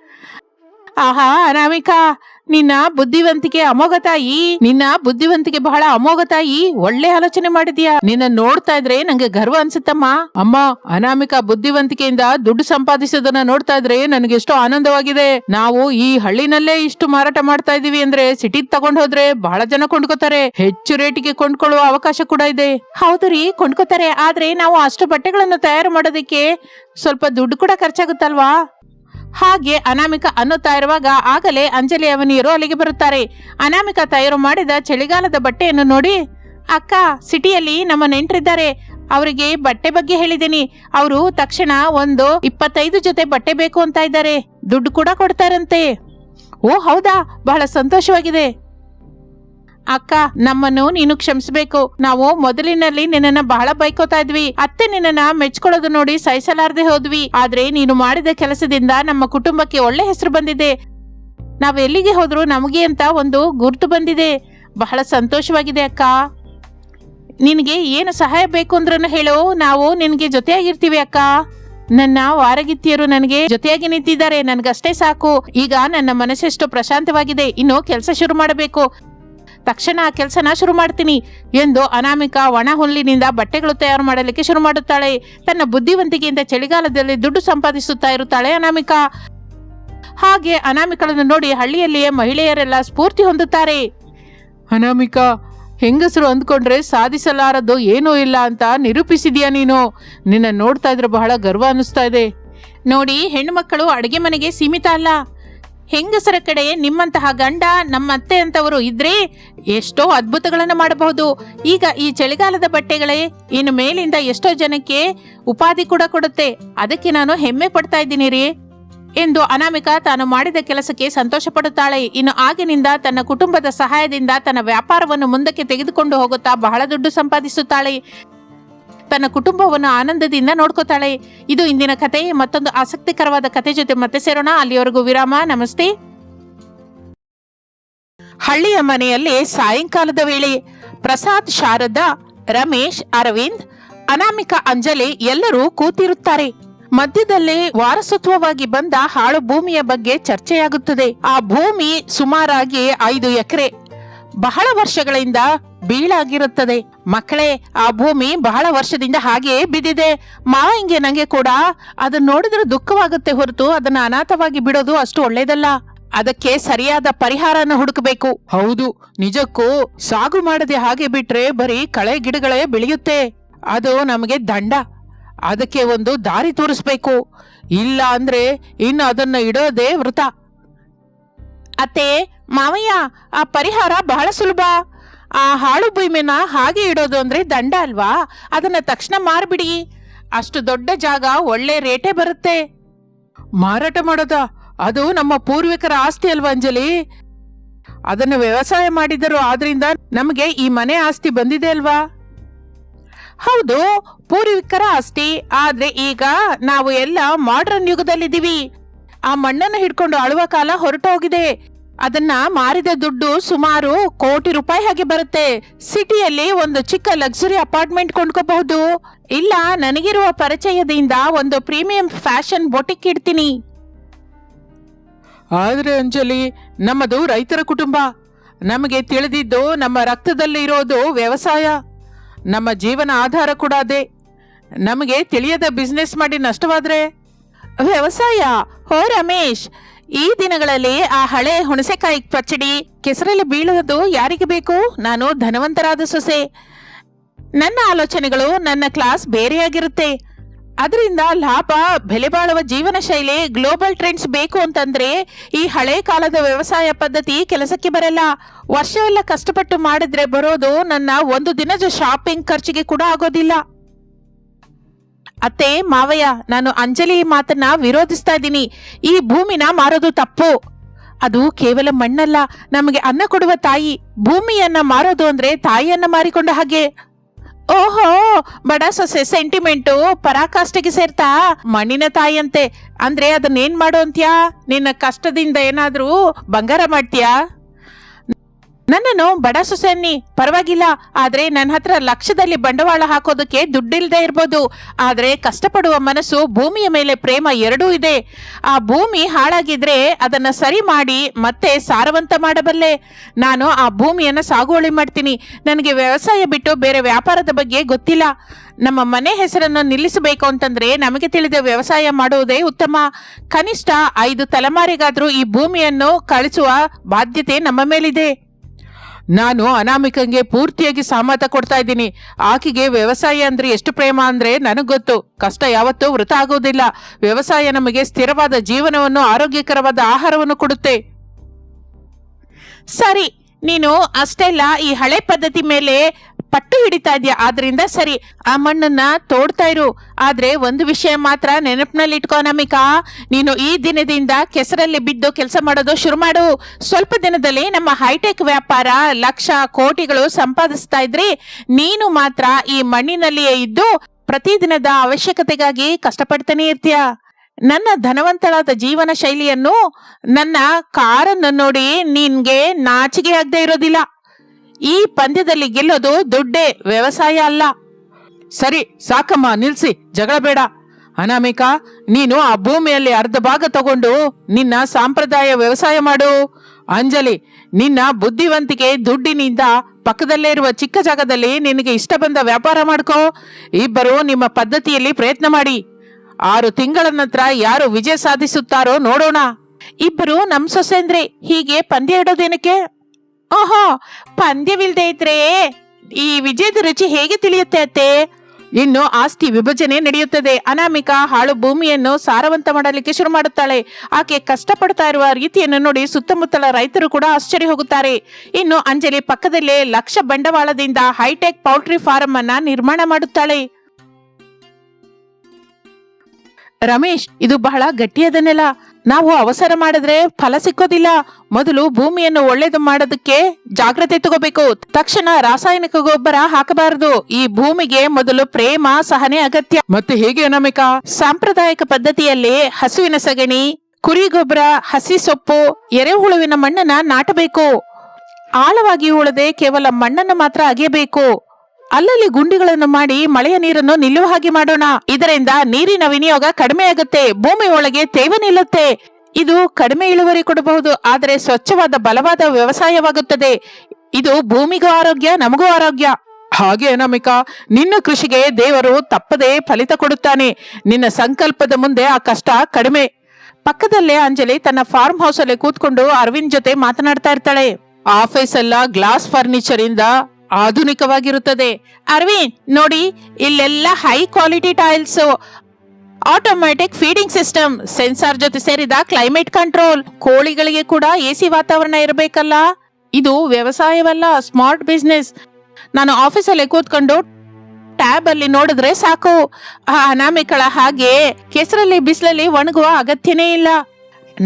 ಆಹಾ, ಅನಾಮಿಕಾ! ನಿನ್ನ ಬುದ್ಧಿವಂತಿಕೆ ಅಮೋಘ ತಾಯಿ, ನಿನ್ನ ಬುದ್ಧಿವಂತಿಕೆ ಬಹಳ ಅಮೋಘ ತಾಯಿ, ಒಳ್ಳೆ ಆಲೋಚನೆ ಮಾಡಿದ್ಯಾ? ನಿನ್ನ ನೋಡ್ತಾ ಇದ್ರೆ ನಂಗೆ ಗರ್ವ ಅನ್ಸುತ್ತಮ್ಮ. ಅಮ್ಮ, ಅನಾಮಿಕ ಬುದ್ಧಿವಂತಿಕೆಯಿಂದ ದುಡ್ಡು ಸಂಪಾದಿಸೋದನ್ನ ನೋಡ್ತಾ ಇದ್ರೆ ನನಗೆ ಎಷ್ಟೋ ಆನಂದವಾಗಿದೆ. ನಾವು ಈ ಹಳ್ಳಿನಲ್ಲೇ ಇಷ್ಟು ಮಾರಾಟ ಮಾಡ್ತಾ ಇದೀವಿ ಅಂದ್ರೆ ಸಿಟಿ ತಗೊಂಡ್ ಹೋದ್ರೆ ಬಹಳ ಜನ ಕೊಂಡ್ಕೋತಾರೆ. ಹೆಚ್ಚು ರೇಟಿಗೆ ಕೊಂಡ್ಕೊಳ್ಳುವ ಅವಕಾಶ ಕೂಡ ಇದೆ. ಹೌದು ರೀ, ಕೊಂಡ್ಕೋತಾರೆ. ಆದ್ರೆ ನಾವು ಅಷ್ಟು ಬಟ್ಟೆಗಳನ್ನು ತಯಾರು ಮಾಡೋದಕ್ಕೆ ಸ್ವಲ್ಪ ದುಡ್ಡು ಕೂಡ ಖರ್ಚಾಗುತ್ತಲ್ವಾ? ಹಾಗೆ ಅನಾಮಿಕ ಅನ್ನುತ್ತಾ ಇರುವಾಗ ಆಗಲೇ ಅಂಜಲಿ ಅವನಿಯರು ಅಲ್ಲಿಗೆ ಬರುತ್ತಾರೆ. ಅನಾಮಿಕ ತಯಾರು ಮಾಡಿದ ಚಳಿಗಾಲದ ಬಟ್ಟೆಯನ್ನು ನೋಡಿ, ಅಕ್ಕ, ಸಿಟಿಯಲ್ಲಿ ನಮ್ಮ ನೆಂಟರಿದ್ದಾರೆ. ಅವರಿಗೆ ಬಟ್ಟೆ ಬಗ್ಗೆ ಹೇಳಿದ್ದೀನಿ. ಅವರು ತಕ್ಷಣ ಒಂದು ಇಪ್ಪತ್ತೈದು ಜೊತೆ ಬಟ್ಟೆ ಬೇಕು ಅಂತ ಇದ್ದಾರೆ. ದುಡ್ಡು ಕೂಡ ಕೊಡ್ತಾರಂತೆ. ಓ, ಹೌದಾ? ಬಹಳ ಸಂತೋಷವಾಗಿದೆ. ಅಕ್ಕ, ನಮ್ಮನ್ನು ನೀನು ಕ್ಷಮಿಸಬೇಕು. ನಾವು ಮೊದಲಿನಲ್ಲಿ ನಿನ್ನನ್ನ ಬಹಳ ಬೈಕೋತಾ ಇದ್ವಿ. ಅತ್ತೆ ನಿನ್ನನ್ನ ಮೆಚ್ಕೊಳ್ಳೋದು ನೋಡಿ ಸಹಿಸಲಾರದೆ ಹೋದ್ವಿ. ಆದ್ರೆ ನೀನು ಮಾಡಿದ ಕೆಲಸದಿಂದ ನಮ್ಮ ಕುಟುಂಬಕ್ಕೆ ಒಳ್ಳೆ ಹೆಸರು ಬಂದಿದೆ. ನಾವ್ ಎಲ್ಲಿಗೆ ಹೋದ್ರು ನಮಗೆ ಅಂತ ಒಂದು ಗುರುತು ಬಂದಿದೆ. ಬಹಳ ಸಂತೋಷವಾಗಿದೆ ಅಕ್ಕ. ನಿನಗೆ ಏನು ಸಹಾಯ ಬೇಕು ಅಂದ್ರೂ ಹೇಳು. ನಾವು ನಿನಗೆ ಜೊತೆಯಾಗಿರ್ತೀವಿ ಅಕ್ಕ. ನನ್ನ ವಾರಗಿತ್ತಿಯರು ನನಗೆ ಜೊತೆಯಾಗಿ ನಿಂತಿದ್ದಾರೆ. ನನ್ಗಷ್ಟೇ ಸಾಕು. ಈಗ ನನ್ನ ಮನಸ್ಸೆಷ್ಟು ಪ್ರಶಾಂತವಾಗಿದೆ. ಇನ್ನು ಕೆಲಸ ಶುರು ಮಾಡಬೇಕು. ತಕ್ಷಣ ಆ ಕೆಲಸನ ಶುರು ಮಾಡ್ತೀನಿ ಎಂದು ಅನಾಮಿಕಾ ಒಣ ಹುಲ್ಲಿನಿಂದ ಬಟ್ಟೆಗಳು ತಯಾರು ಮಾಡಲಿಕ್ಕೆ ಶುರು ಮಾಡುತ್ತಾಳೆ. ತನ್ನ ಬುದ್ಧಿವಂತಿಕೆಯಿಂದ ಚಳಿಗಾಲದಲ್ಲಿ ದುಡ್ಡು ಸಂಪಾದಿಸುತ್ತಾ ಇರುತ್ತಾಳೆ ಅನಾಮಿಕಾ. ಹಾಗೆ ಅನಾಮಿಕಳನ್ನು ನೋಡಿ ಹಳ್ಳಿಯಲ್ಲಿಯೇ ಮಹಿಳೆಯರೆಲ್ಲ ಸ್ಫೂರ್ತಿ ಹೊಂದುತ್ತಾರೆ. ಅನಾಮಿಕಾ, ಹೆಂಗಸರು ಅಂದ್ಕೊಂಡ್ರೆ ಸಾಧಿಸಲಾರದು ಏನೂ ಇಲ್ಲ ಅಂತ ನಿರೂಪಿಸಿದೀಯ ನೀನು. ನಿನ್ನ ನೋಡ್ತಾ ಇದ್ರೆ ಬಹಳ ಗರ್ವ ಅನ್ನಿಸ್ತಾ ಇದೆ. ನೋಡಿ, ಹೆಣ್ಣುಮಕ್ಕಳು ಅಡುಗೆ ಮನೆಗೆ ಸೀಮಿತ ಅಲ್ಲ. ಹೆಂಗಸರ ಕಡೆ ನಿಮ್ಮಂತಹ ಗಂಡ, ನಮ್ಮ ಅತ್ತೆ ಅಂತವರು ಇದ್ರೆ ಎಷ್ಟೋ ಅದ್ಭುತಗಳನ್ನು ಮಾಡಬಹುದು. ಈಗ ಈ ಚಳಿಗಾಲದ ಬಟ್ಟೆಗಳೇ ಇನ್ನು ಮೇಲಿಂದ ಎಷ್ಟೋ ಜನಕ್ಕೆ ಉಪಾಧಿ ಕೂಡ ಕೊಡುತ್ತೆ. ಅದಕ್ಕೆ ನಾನು ಹೆಮ್ಮೆ ಪಡ್ತಾ ಇದ್ದೀನಿ ರೀ. ಎಂದು ಅನಾಮಿಕಾ ತಾನು ಮಾಡಿದ ಕೆಲಸಕ್ಕೆ ಸಂತೋಷ ಪಡುತ್ತಾಳೆ. ಇನ್ನು ಆಗಿನಿಂದ ತನ್ನ ಕುಟುಂಬದ ಸಹಾಯದಿಂದ ತನ್ನ ವ್ಯಾಪಾರವನ್ನು ಮುಂದಕ್ಕೆ ತೆಗೆದುಕೊಂಡು ಹೋಗುತ್ತಾ ಬಹಳ ದುಡ್ಡು ಸಂಪಾದಿಸುತ್ತಾಳೆ. ತನ್ನ ಕುಟುಂಬವನ್ನು ಆನಂದದಿಂದ ನೋಡ್ಕೋತಾಳೆ. ಇದು ಇಂದಿನ ಕತೆ ಮತ್ತೊಂದು ಆಸಕ್ತಿಕರವಾದ ಕತೆ ಜೊತೆ ಮತ್ತೆ ಸೇರೋಣ. ಅಲ್ಲಿವರೆಗೂ ವಿರಾಮ. ನಮಸ್ತೆ. ಹಳ್ಳಿಯ ಮನೆಯಲ್ಲಿ ಸಾಯಂಕಾಲದ ವೇಳೆ ಪ್ರಸಾದ್, ಶಾರದಾ, ರಮೇಶ್, ಅರವಿಂದ್, ಅನಾಮಿಕಾ ಅಂಜಲಿ ಎಲ್ಲರೂ ಕೂತಿರುತ್ತಾರೆ. ಮಧ್ಯದಲ್ಲೇ ವಾರಸತ್ವವಾಗಿ ಬಂದ ಹಾಳು ಭೂಮಿಯ ಬಗ್ಗೆ ಚರ್ಚೆಯಾಗುತ್ತದೆ. ಆ ಭೂಮಿ ಸುಮಾರಾಗಿ ಐದು ಎಕರೆ. ಬಹಳ ವರ್ಷಗಳಿಂದ ಬೀಳಾಗಿರುತ್ತದೆ. ಮಕ್ಕಳೇ, ಆ ಭೂಮಿ ಬಹಳ ವರ್ಷದಿಂದ ಹಾಗೆಯೇ ಬಿದ್ದಿದೆ. ಮಾವ ಹಿಂಗೆ ನಂಗೆ ಕೂಡ ಅದನ್ನ ನೋಡಿದ್ರೆ ದುಃಖವಾಗುತ್ತೆ ಹೊರತು ಅದನ್ನ ಅನಾಥವಾಗಿ ಬಿಡೋದು ಅಷ್ಟು ಒಳ್ಳೇದಲ್ಲ. ಅದಕ್ಕೆ ಸರಿಯಾದ ಪರಿಹಾರನ ಹುಡುಕಬೇಕು. ಹೌದು, ನಿಜಕ್ಕೂ ಸಾಗು ಮಾಡದೆ ಹಾಗೆ ಬಿಟ್ರೆ ಬರೀ ಕಳೆ ಗಿಡಗಳೇ ಬೆಳೆಯುತ್ತೆ. ಅದು ನಮಗೆ ದಂಡ. ಅದಕ್ಕೆ ಒಂದು ದಾರಿ ತೋರಿಸ್ಬೇಕು. ಇಲ್ಲ ಅಂದ್ರೆ ಇನ್ನು ಅದನ್ನ ಇಡೋದೇ ವೃತ ಅತ್ತೆ, ಮಾವಯ್ಯ, ಆ ಪರಿಹಾರ ಬಹಳ ಸುಲಭ. ಆ ಹಾಳು ಭೂಮಿನ ಹಾಗೆ ಇಡೋದು ಅಂದ್ರೆ ದಂಡ ಅಲ್ವಾ? ಅದನ್ನ ತಕ್ಷಣ ಮಾರ್ಬಿಡಿ. ಅಷ್ಟು ದೊಡ್ಡ ಜಾಗ ಒಳ್ಳೆ ರೇಟೇ ಬರುತ್ತೆ. ಮಾರಾಟ ಮಾಡೋದ, ಅದು ನಮ್ಮ ಪೂರ್ವಿಕರ ಆಸ್ತಿ ಅಲ್ವಾ ಅಂಜಲಿ? ಅದನ್ನು ವ್ಯವಸಾಯ ಮಾಡಿದರು, ಆದ್ರಿಂದ ನಮಗೆ ಈ ಮನೆ ಆಸ್ತಿ ಬಂದಿದೆ ಅಲ್ವಾ? ಹೌದು, ಪೂರ್ವಿಕರ ಆಸ್ತಿ, ಆದ್ರೆ ಈಗ ನಾವು ಎಲ್ಲ ಮಾಡರ್ನ್ ಯುಗದಲ್ಲಿದ್ದೀವಿ. ಆ ಮಣ್ಣನ್ನು ಹಿಡ್ಕೊಂಡು ಅಳುವ ಕಾಲ ಹೊರಟೋಗಿದೆ ಅದನ್ನ ಮಾರಿದ ದುಡ್ಡು ಸುಮಾರು ಕೋಟಿ ರೂಪಾಯಿ ಹಾಗೆ ಬರುತ್ತೆ. ಸಿಟಿಯಲ್ಲಿ ಒಂದು ಚಿಕ್ಕ ಲಕ್ಸುರಿ ಅಪಾರ್ಟ್ಮೆಂಟ್ ಕೊಂಡ್ಕೋಬಹುದು. ಇಲ್ಲ, ನನಗಿರುವ ಪರಿಚಯದಿಂದ ಒಂದು ಪ್ರೀಮಿಯಂ ಫ್ಯಾಷನ್ ಬೊಟಿಕ್ ಇಡ್ತೀನಿ. ಆದ್ರೆ ಅಂಜಲಿ, ನಮ್ಮದು ರೈತರ ಕುಟುಂಬ. ನಮಗೆ ತಿಳಿದಿದ್ದು ನಮ್ಮ ರಕ್ತದಲ್ಲಿ ಇರೋದು ವ್ಯವಸಾಯ. ನಮ್ಮ ಜೀವನ ಆಧಾರ ಕೂಡ ಅದೇ. ನಮಗೆ ತಿಳಿಯದ ಬಿಸ್ನೆಸ್ ಮಾಡಿ ನಷ್ಟವಾದ್ರೆ? ವ್ಯವಸಾಯ. ಹೋ ರಮೇಶ್, ಈ ದಿನಗಳಲ್ಲಿ ಆ ಹಳೆ ಹುಣಸೆಕಾಯಿ ಪಚ್ಚಡಿ ಕೆಸರಲ್ಲಿ ಬೀಳೋದು ಯಾರಿಗೆ ಬೇಕು? ನಾನು ಧನವಂತರಾದ ಸೊಸೆ. ನನ್ನ ಆಲೋಚನೆಗಳು ನನ್ನ ಕ್ಲಾಸ್ ಬೇರೆಯಾಗಿರುತ್ತೆ. ಅದರಿಂದ ಲಾಭ, ಬೆಲೆ ಬಾಳುವ ಜೀವನ ಶೈಲಿ ಗ್ಲೋಬಲ್ ಟ್ರೆಂಡ್ಸ್ ಬೇಕು ಅಂತಂದ್ರೆ ಈ ಹಳೆ ಕಾಲದ ವ್ಯವಸಾಯ ಪದ್ಧತಿ ಕೆಲಸಕ್ಕೆ ಬರಲ್ಲ. ವರ್ಷವೆಲ್ಲ ಕಷ್ಟಪಟ್ಟು ಮಾಡಿದ್ರೆ ಬರೋದು ನನ್ನ ಒಂದು ದಿನದ ಶಾಪಿಂಗ್ ಖರ್ಚಿಗೆ ಕೂಡ ಆಗೋದಿಲ್ಲ. ಅತ್ತೆ, ಮಾವಯ್ಯ, ನಾನು ಅಂಜಲಿ ಮಾತನ್ನ ವಿರೋಧಿಸ್ತಾ ಇದ್ದೀನಿ. ಈ ಭೂಮಿನ ಮಾರೋದು ತಪ್ಪು. ಅದು ಕೇವಲ ಮಣ್ಣಲ್ಲ, ನಮಗೆ ಅನ್ನ ಕೊಡುವ ತಾಯಿ. ಭೂಮಿಯನ್ನ ಮಾರೋದು ಅಂದ್ರೆ ತಾಯಿಯನ್ನ ಮಾರಿಕೊಂಡ ಹಾಗೆ. ಓಹೋ, ಬಡ ಸೊಸೆ ಸೆಂಟಿಮೆಂಟು ಪರಾಕಾಷ್ಠೆಗೆ ಸೇರ್ತಾ ಮಣ್ಣಿನ ತಾಯಿಯಂತೆ. ಅಂದ್ರೆ ಅದನ್ನೇನ್ ಮಾಡು ಅಂತ್ಯಾ? ನಿನ್ನ ಕಷ್ಟದಿಂದ ಏನಾದ್ರೂ ಬಂಗಾರ ಮಾಡ್ತೀಯಾ? ನನ್ನನ್ನು ಬಡ ಸೊಸೆನ್ನಿ ಪರವಾಗಿಲ್ಲ. ಆದ್ರೆ ನನ್ನ ಹತ್ರ ಲಕ್ಷದಲ್ಲಿ ಬಂಡವಾಳ ಹಾಕೋದಕ್ಕೆ ದುಡ್ಡಿಲ್ದೇ ಇರ್ಬೋದು. ಆದ್ರೆ ಕಷ್ಟಪಡುವ ಮನಸ್ಸು ಭೂಮಿಯ ಮೇಲೆ ಪ್ರೇಮ ಎರಡೂ ಇದೆ. ಆ ಭೂಮಿ ಹಾಳಾಗಿದ್ರೆ ಅದನ್ನ ಸರಿ ಮಾಡಿ ಮತ್ತೆ ಸಾರವಂತ ಮಾಡಬಲ್ಲೆ. ನಾನು ಆ ಭೂಮಿಯನ್ನ ಸಾಗುವಳಿ ಮಾಡ್ತೀನಿ. ನನಗೆ ವ್ಯವಸಾಯ ಬಿಟ್ಟು ಬೇರೆ ವ್ಯಾಪಾರದ ಬಗ್ಗೆ ಗೊತ್ತಿಲ್ಲ. ನಮ್ಮ ಮನೆ ಹೆಸರನ್ನು ನಿಲ್ಲಿಸಬೇಕು ಅಂತಂದ್ರೆ ನಮಗೆ ತಿಳಿದ ವ್ಯವಸಾಯ ಮಾಡುವುದೇ ಉತ್ತಮ. ಕನಿಷ್ಠ ಐದು ತಲೆಮಾರಿಗಾದ್ರೂ ಈ ಭೂಮಿಯನ್ನು ಕಳಿಸುವ ಬಾಧ್ಯತೆ ನಮ್ಮ ಮೇಲಿದೆ. ನಾನು ಅನಾಮಿಕಂಗೆ ಪೂರ್ತಿಯಾಗಿ ಸಹಮತ ಕೊಡ್ತಾ ಇದ್ದೀನಿ. ಆಕೆಗೆ ವ್ಯವಸಾಯ ಅಂದ್ರೆ ಎಷ್ಟು ಪ್ರೇಮ ಅಂದ್ರೆ ನನಗ್ ಗೊತ್ತು. ಕಷ್ಟ ಯಾವತ್ತೂ ವೃತ ಆಗುವುದಿಲ್ಲ ವ್ಯವಸಾಯ ನಮಗೆ ಸ್ಥಿರವಾದ ಜೀವನವನ್ನು, ಆರೋಗ್ಯಕರವಾದ ಆಹಾರವನ್ನು ಕೊಡುತ್ತೆ. ಸರಿ, ನೀನು ಅಷ್ಟೆಲ್ಲ ಈ ಹಳೆ ಪದ್ಧತಿ ಮೇಲೆ ಪಟ್ಟು ಹಿಡಿತಾ ಇದೆಯಾ? ಆದ್ರಿಂದ ಸರಿ, ಆ ಮಣ್ಣನ್ನ ತೋಡ್ತಾ ಇರು. ಆದ್ರೆ ಒಂದು ವಿಷಯ ಮಾತ್ರ ನೆನಪಿನಲ್ಲಿ ಇಟ್ಕೋ ನಮಿಕಾ. ನೀನು ಈ ದಿನದಿಂದ ಕೆಸರಲ್ಲಿ ಬಿದ್ದು ಕೆಲಸ ಮಾಡೋದು ಶುರು ಮಾಡು. ಸ್ವಲ್ಪ ದಿನದಲ್ಲಿ ನಮ್ಮ ಹೈಟೆಕ್ ವ್ಯಾಪಾರ ಲಕ್ಷ ಕೋಟಿಗಳು ಸಂಪಾದಿಸ್ತಾ ಇದ್ರಿ. ನೀನು ಮಾತ್ರ ಈ ಮಣ್ಣಿನಲ್ಲಿಯೇ ಇದ್ದು ಪ್ರತಿದಿನದ ಅವಶ್ಯಕತೆಗಾಗಿ ಕಷ್ಟಪಡ್ತಾನೆ ಇರ್ತೀಯ? ನನ್ನ ಧನವಂತಳಾದ ಜೀವನ ಶೈಲಿಯನ್ನು ನನ್ನ ಕಾರನ್ನು ನೋಡಿ ನಿನ್ಗೆ ನಾಚಿಕೆ ಆಗದೆ ಇರೋದಿಲ್ಲ. ಈ ಪಂದ್ಯದಲ್ಲಿ ಗೆಲ್ಲೋದು ದುಡ್ಡೇ ವ್ಯವಸಾಯ ಅಲ್ಲ. ಸರಿ, ಸಾಕಮ್ಮ, ನಿಲ್ಸಿ, ಜಗಳ ಬೇಡ. ಅನಾಮಿಕಾ, ನೀನು ಆ ಭೂಮಿಯಲ್ಲಿ ಅರ್ಧ ಭಾಗ ತಗೊಂಡು ನಿನ್ನ ಸಾಂಪ್ರದಾಯ ವ್ಯವಸಾಯ ಮಾಡು. ಅಂಜಲಿ, ನಿನ್ನ ಬುದ್ಧಿವಂತಿಕೆ ದುಡ್ಡಿನಿಂದ ಪಕ್ಕದಲ್ಲೇ ಇರುವ ಚಿಕ್ಕ ಜಾಗದಲ್ಲಿ ನಿನಗೆ ಇಷ್ಟ ಬಂದ ವ್ಯಾಪಾರ ಮಾಡ್ಕೋ. ಇಬ್ಬರು ನಿಮ್ಮ ಪದ್ಧತಿಯಲ್ಲಿ ಪ್ರಯತ್ನ ಮಾಡಿ. ಆರು ತಿಂಗಳ ನಂತರ ಯಾರು ವಿಜಯ ಸಾಧಿಸುತ್ತಾರೋ ನೋಡೋಣ. ಇಬ್ಬರು ನಮ್ ಸೊಸೆಂದ್ರೆ ಹೀಗೆ ಪಂದ್ಯ ಇಡೋದೇನಕ್ಕೆ ಓಹೋ ಪಂದ್ಯವಿಲ್ದೇ ಇದ್ರೆ ಈ ವಿಜಯದ ರುಚಿ ಹೇಗೆ ತಿಳಿಯುತ್ತೆ ಅತ್ತೆ? ಇನ್ನು ಆಸ್ತಿ ವಿಭಜನೆ ನಡೆಯುತ್ತದೆ. ಅನಾಮಿಕ ಹಾಳು ಭೂಮಿಯನ್ನು ಸಾರವಂತ ಮಾಡಲಿಕ್ಕೆ ಶುರು ಮಾಡುತ್ತಾಳೆ. ಆಕೆ ಕಷ್ಟಪಡ್ತಾ ಇರುವ ರೀತಿಯನ್ನು ನೋಡಿ ಸುತ್ತಮುತ್ತಲ ರೈತರು ಕೂಡ ಆಶ್ಚರ್ಯ ಹೋಗುತ್ತಾರೆ. ಇನ್ನು ಅಂಜಲಿ ಪಕ್ಕದಲ್ಲೇ ಲಕ್ಷ ಬಂಡವಾಳದಿಂದ ಹೈಟೆಕ್ ಪೌಲ್ಟ್ರಿ ಫಾರಂ ಅನ್ನ ನಿರ್ಮಾಣ ಮಾಡುತ್ತಾಳೆ. ರಮೇಶ್, ಇದು ಬಹಳ ಗಟ್ಟಿಯಾದ ನೆಲ. ನಾವು ಅವಸರ ಮಾಡಿದ್ರೆ ಫಲ ಸಿಕ್ಕೋದಿಲ್ಲ. ಮೊದಲು ಭೂಮಿಯನ್ನು ಒಳ್ಳೇದು ಮಾಡೋದಕ್ಕೆ ಜಾಗ್ರತೆ ತಗೋಬೇಕು. ತಕ್ಷಣ ರಾಸಾಯನಿಕ ಗೊಬ್ಬರ ಹಾಕಬಾರದು. ಈ ಭೂಮಿಗೆ ಮೊದಲು ಪ್ರೇಮ, ಸಹನೆ ಅಗತ್ಯ. ಮತ್ತೆ ಹೇಗೆ ಅನಾಮಿಕಾ? ಸಾಂಪ್ರದಾಯಿಕ ಪದ್ಧತಿಯಲ್ಲಿ ಹಸುವಿನ ಸಗಣಿ, ಕುರಿ ಗೊಬ್ಬರ, ಹಸಿ ಸೊಪ್ಪು ಎರೆಹುಳುವಿನ ಮಣ್ಣನ್ನ ನಾಟಬೇಕು. ಆಳವಾಗಿ ಉಳದೆ ಕೇವಲ ಮಣ್ಣನ್ನು ಮಾತ್ರ ಅಗೆಯಬೇಕು. ಅಲ್ಲಲ್ಲಿ ಗುಂಡಿಗಳನ್ನು ಮಾಡಿ ಮಳೆಯ ನೀರನ್ನು ನಿಲ್ಲುವ ಹಾಗೆ ಮಾಡೋಣ. ಇದರಿಂದ ನೀರಿನ ವಿನಿಯೋಗ ಕಡಿಮೆ ಆಗುತ್ತೆ. ಭೂಮಿ ಒಳಗೆ ತೇವ ನಿಲ್ಲುತ್ತೆ. ಇದು ಕಡಿಮೆ ಇಳುವರಿ ಕೊಡಬಹುದು. ಆದರೆ ಸ್ವಚ್ಛವಾದ, ಬಲವಾದ ವ್ಯವಸಾಯವಾಗುತ್ತದೆ. ಇದು ಭೂಮಿಗೂ ಆರೋಗ್ಯ, ನಮಗೂ ಆರೋಗ್ಯ. ಹಾಗೆ ಅನಾಮಿಕಾ, ನಿನ್ನ ಕೃಷಿಗೆ ದೇವರು ತಪ್ಪದೇ ಫಲಿತ ಕೊಡುತ್ತಾನೆ. ನಿನ್ನ ಸಂಕಲ್ಪದ ಮುಂದೆ ಆ ಕಷ್ಟ ಕಡಿಮೆ. ಪಕ್ಕದಲ್ಲೇ ಅಂಜಲಿ ತನ್ನ ಫಾರ್ಮ್ ಹೌಸ್ ಅಲ್ಲಿ ಕೂತ್ಕೊಂಡು ಅರವಿಂದ್ ಜೊತೆ ಮಾತನಾಡ್ತಾ ಇರ್ತಾಳೆ. ಆಫೀಸ್ ಎಲ್ಲ ಗ್ಲಾಸ್ ಫರ್ನಿಚರ್ ಇಂದ ಆಧುನಿಕವಾಗಿರುತ್ತದೆ. ಅರವಿಂದ್, ನೋಡಿ, ಇಲ್ಲೆಲ್ಲ high quality tiles automatic feeding system sensor ಜೊತೆ ಸೇರಿದ ಕ್ಲೈಮೇಟ್ ಕಂಟ್ರೋಲ್ ಕೋಳಿಗಳಿಗೆ ಕೂಡ ಎಸಿ ವಾತಾವರಣ ಇರಬೇಕಲ್ಲ? ಇದು ವ್ಯವಸಾಯವಲ್ಲ ಸ್ಮಾರ್ಟ್ ಬಿಸ್ನೆಸ್ ನಾನು ಆಫೀಸಲ್ಲೇ ಕೂತ್ಕೊಂಡು ಟ್ಯಾಬ್ ಅಲ್ಲಿ ನೋಡಿದ್ರೆ ಸಾಕು. ಆ ಅನಾಮಿಕಳ ಹಾಗೆ ಕೆಸರಲ್ಲಿ ಬಿಸಿಲಲ್ಲಿ ಒಣಗುವ ಅಗತ್ಯನೇ ಇಲ್ಲ.